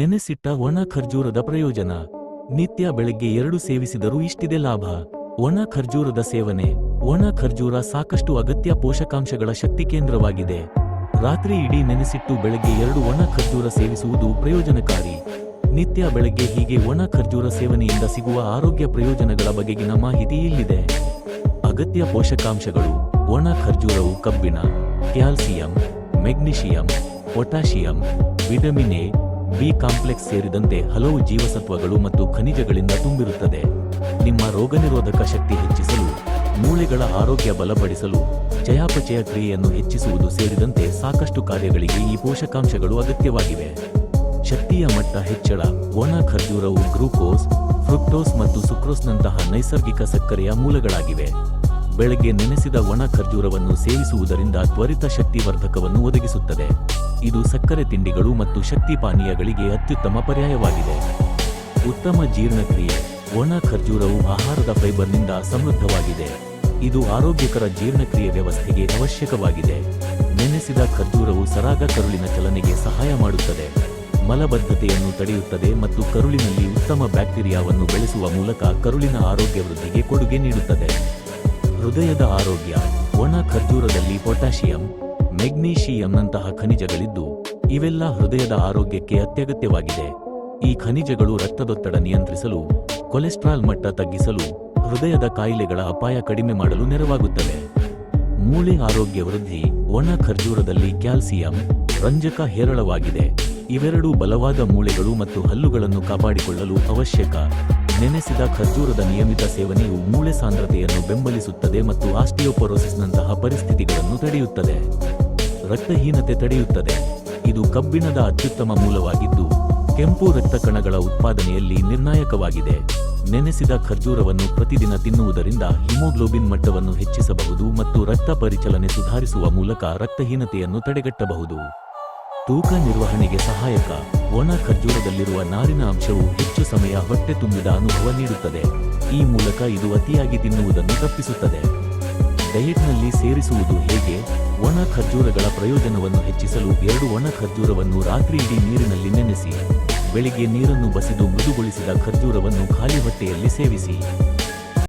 ನೆನೆಸಿಟ್ಟ ಒಣ ಖರ್ಜೂರದ ಪ್ರಯೋಜನ. ನಿತ್ಯ ಬೆಳಗ್ಗೆ ಎರಡು ಸೇವಿಸಿದರೂ ಇಷ್ಟಿದೆ ಲಾಭ. ಒಣ ಖರ್ಜೂರದ ಸೇವನೆ. ಒಣ ಖರ್ಜೂರ ಸಾಕಷ್ಟು ಅಗತ್ಯ ಪೋಷಕಾಂಶಗಳ ಶಕ್ತಿ ಕೇಂದ್ರವಾಗಿದೆ. ರಾತ್ರಿ ಇಡೀ ನೆನೆಸಿಟ್ಟು ಬೆಳಗ್ಗೆ ಎರಡು ಒಣ ಖರ್ಜೂರ ಸೇವಿಸುವುದು ಪ್ರಯೋಜನಕಾರಿ. ನಿತ್ಯ ಬೆಳಗ್ಗೆ ಹೀಗೆ ಒಣ ಖರ್ಜೂರ ಸೇವನೆಯಿಂದ ಸಿಗುವ ಆರೋಗ್ಯ ಪ್ರಯೋಜನಗಳ ಬಗೆಗಿನ ಮಾಹಿತಿ ಇಲ್ಲಿದೆ. ಅಗತ್ಯ ಪೋಷಕಾಂಶಗಳು. ಒಣ ಖರ್ಜೂರವು ಕಬ್ಬಿಣ, calcium, magnesium, potassium, vitamin A B complex ಸೇರಿದಂತೆ ಹಲವು ಜೀವಸತ್ವಗಳು ಮತ್ತು ಖನಿಜಗಳಿಂದ ತುಂಬಿರುತ್ತದೆ. ನಿಮ್ಮ ರೋಗನಿರೋಧಕ ಶಕ್ತಿ ಹೆಚ್ಚಿಸಲು, ಮೂಳೆಗಳ ಆರೋಗ್ಯ ಬಲಪಡಿಸಲು, ಚಯಾಪಚಯ ಕ್ರಿಯೆಯನ್ನು ಹೆಚ್ಚಿಸುವುದು ಸೇರಿದಂತೆ ಸಾಕಷ್ಟು ಕಾರ್ಯಗಳಿಗೆ ಈ ಪೋಷಕಾಂಶಗಳು ಅಗತ್ಯವಾಗಿವೆ. ಶಕ್ತಿಯ ಮಟ್ಟ ಹೆಚ್ಚಳ, ಒಣ ಖರ್ಜೂರವು ಗ್ಲೂಕೋಸ್, ಫ್ರುಕ್ಟೋಸ್ ಮತ್ತು ಸುಕ್ರೋಸ್ನಂತಹ ನೈಸರ್ಗಿಕ ಸಕ್ಕರೆಯ ಮೂಲಗಳಾಗಿವೆ. ಬೆಳಗ್ಗೆ ನೆನೆಸಿದ ಒಣ ಖರ್ಜೂರವನ್ನು ಸೇವಿಸುವುದರಿಂದ ತ್ವರಿತ ಶಕ್ತಿವರ್ಧಕವನ್ನು ಒದಗಿಸುತ್ತದೆ. ಇದು ಸಕ್ಕರೆ ತಿಂಡಿಗಳು ಮತ್ತು ಶಕ್ತಿ ಪಾನೀಯಗಳಿಗೆ ಅತ್ಯುತ್ತಮ ಪರ್ಯಾಯವಾಗಿದೆ. ಉತ್ತಮ ಜೀರ್ಣಕ್ರಿಯೆ, ಒಣ ಖರ್ಜೂರವು ಆಹಾರದ ಫೈಬರ್ನಿಂದ ಸಮೃದ್ಧವಾಗಿದೆ. ಇದು ಆರೋಗ್ಯಕರ ಜೀರ್ಣಕ್ರಿಯೆ ವ್ಯವಸ್ಥೆಗೆ ಅವಶ್ಯಕವಾಗಿದೆ. ನೆನೆಸಿದ ಖರ್ಜೂರವು ಸರಾಗ ಕರುಳಿನ ಚಲನೆಗೆ ಸಹಾಯ ಮಾಡುತ್ತದೆ. ಮಲಬದ್ಧತೆಯನ್ನು ತಡೆಯುತ್ತದೆ ಮತ್ತು ಕರುಳಿನಲ್ಲಿ ಉತ್ತಮ ಬ್ಯಾಕ್ಟೀರಿಯಾವನ್ನು ಬೆಳೆಸುವ ಮೂಲಕ ಕರುಳಿನ ಆರೋಗ್ಯ ವೃದ್ಧಿಗೆ ಕೊಡುಗೆ ನೀಡುತ್ತದೆ. ಹೃದಯದ ಆರೋಗ್ಯ, ಒಣ ಖರ್ಜೂರದಲ್ಲಿ ಪೊಟ್ಯಾಷಿಯಂ ಮೆಗ್ನೀಷಿಯಂನಂತಹ ಖನಿಜಗಳಿದ್ದು, ಇವೆಲ್ಲ ಹೃದಯದ ಆರೋಗ್ಯಕ್ಕೆ ಅತ್ಯಗತ್ಯವಾಗಿದೆ. ಈ ಖನಿಜಗಳು ರಕ್ತದೊತ್ತಡ ನಿಯಂತ್ರಿಸಲು, ಕೊಲೆಸ್ಟ್ರಾಲ್ ಮಟ್ಟ ತಗ್ಗಿಸಲು, ಹೃದಯದ ಕಾಯಿಲೆಗಳ ಅಪಾಯ ಕಡಿಮೆ ಮಾಡಲು ನೆರವಾಗುತ್ತವೆ. ಮೂಳೆ ಆರೋಗ್ಯ ವೃದ್ಧಿ, ಒಣ ಖರ್ಜೂರದಲ್ಲಿ ಕ್ಯಾಲ್ಸಿಯಂ, ರಂಜಕ ಹೇರಳವಾಗಿದೆ. ಇವೆರಡೂ ಬಲವಾದ ಮೂಳೆಗಳು ಮತ್ತು ಹಲ್ಲುಗಳನ್ನು ಕಾಪಾಡಿಕೊಳ್ಳಲು ಅವಶ್ಯಕ. ನೆನೆಸಿದ ಖರ್ಜೂರದ ನಿಯಮಿತ ಸೇವನೆಯು ಮೂಳೆ ಸಾಂದ್ರತೆಯನ್ನು ಬೆಂಬಲಿಸುತ್ತದೆ ಮತ್ತು ಆಸ್ಟಿಯೋಪೊರೋಸಿಸ್ನಂತಹ ಪರಿಸ್ಥಿತಿಗಳನ್ನು ತಡೆಯುತ್ತದೆ. ರಕ್ತಹೀನತೆ ತಡೆಯುತ್ತದೆ. ಇದು ಕಬ್ಬಿಣದ ಅತ್ಯುತ್ತಮ ಮೂಲವಾಗಿದ್ದು, ಕೆಂಪು ರಕ್ತ ಕಣಗಳ ಉತ್ಪಾದನೆಯಲ್ಲಿ ನಿರ್ಣಾಯಕವಾಗಿದೆ. ನೆನೆಸಿದ ಖರ್ಜೂರವನ್ನು ಪ್ರತಿದಿನ ತಿನ್ನುವುದರಿಂದ ಹಿಮೋಗ್ಲೋಬಿನ್ ಮಟ್ಟವನ್ನು ಹೆಚ್ಚಿಸಬಹುದು ಮತ್ತು ರಕ್ತ ಪರಿಚಲನೆ ಸುಧಾರಿಸುವ ಮೂಲಕ ರಕ್ತಹೀನತೆಯನ್ನು ತಡೆಗಟ್ಟಬಹುದು. ತೂಕ ನಿರ್ವಹಣೆಗೆ ಸಹಾಯಕ. ಒಣ ಖರ್ಜೂರದಲ್ಲಿರುವ ನಾರಿನ ಅಂಶವು ಹೆಚ್ಚು ಸಮಯ ಹೊಟ್ಟೆ ತುಂಬಿದ ಅನುಭವ ನೀಡುತ್ತದೆ. ಈ ಮೂಲಕ ಇದು ಅತಿಯಾಗಿ ತಿನ್ನುವುದನ್ನು ತಪ್ಪಿಸುತ್ತದೆ. ಡಯಟ್ನಲ್ಲಿ ಸೇರಿಸುವುದು ಹೇಗೆ? ಒಣ ಖರ್ಜೂರಗಳ ಪ್ರಯೋಜನವನ್ನು ಹೆಚ್ಚಿಸಲು ಎರಡು ಒಣ ಖರ್ಜೂರವನ್ನು ರಾತ್ರಿ ಇಡೀ ನೀರಿನಲ್ಲಿ ನೆನೆಸಿ, ಬೆಳಿಗ್ಗೆ ನೀರನ್ನು ಬಸಿದು ಮೃದುಗೊಳಿಸಿದ ಖರ್ಜೂರವನ್ನು ಖಾಲಿ ಹೊಟ್ಟೆಯಲ್ಲಿ ಸೇವಿಸಿ.